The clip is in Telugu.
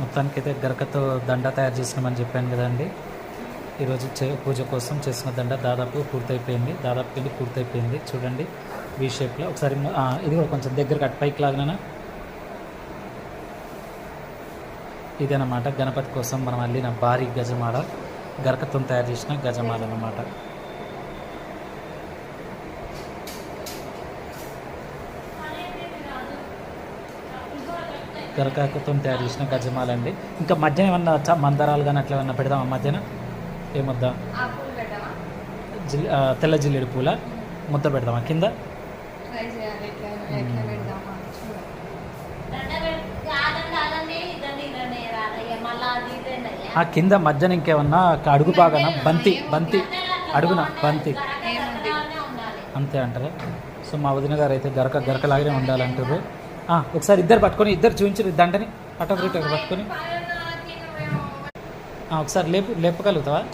మొత్తానికి అయితే గరకతో దండ తయారు చేసినామని చెప్పాను కదండి. ఈరోజు చే పూజ కోసం చేసిన దండ దాదాపు పూర్తయిపోయింది. దాదాపు వెళ్ళి పూర్తయిపోయింది. చూడండి వీ షేప్లో ఒకసారి ఇది కూడా కొంచెం దగ్గర అటు పైకి లాగినా ఇదనమాట గణపతి కోసం మనం అల్లిన భారీ గజమాల. గరకతో తయారు చేసిన గజమాల అన్నమాట. గరకాకుతో తయారు చేసిన గజమాల అండి. ఇంకా మధ్యన ఏమన్నా చ- మందారాలు కానీ అట్లా ఏమన్నా పెడదామా మధ్యన ఏమొద్దా? జిల్ తెల్ల జిల్లేడు పూల? ముద్ద పెడదామా? కింద? ఆ కింద మధ్యన ఇంకేమన్నా ఒక అడుగు బాగాన? బంతి బంతి. అడుగున? బంతి. ఏముంది? అంతే అంటారా. సో మా వదిన గారు అయితే గరక గరకలాగానే ఉండాలంటారు. ఒకసారి ఇద్దరు పట్టుకొని ఇద్దరు చూపించారు దండని. అటో పట్టుకొని. ఒకసారి లేపు లేపగలుగుతావా?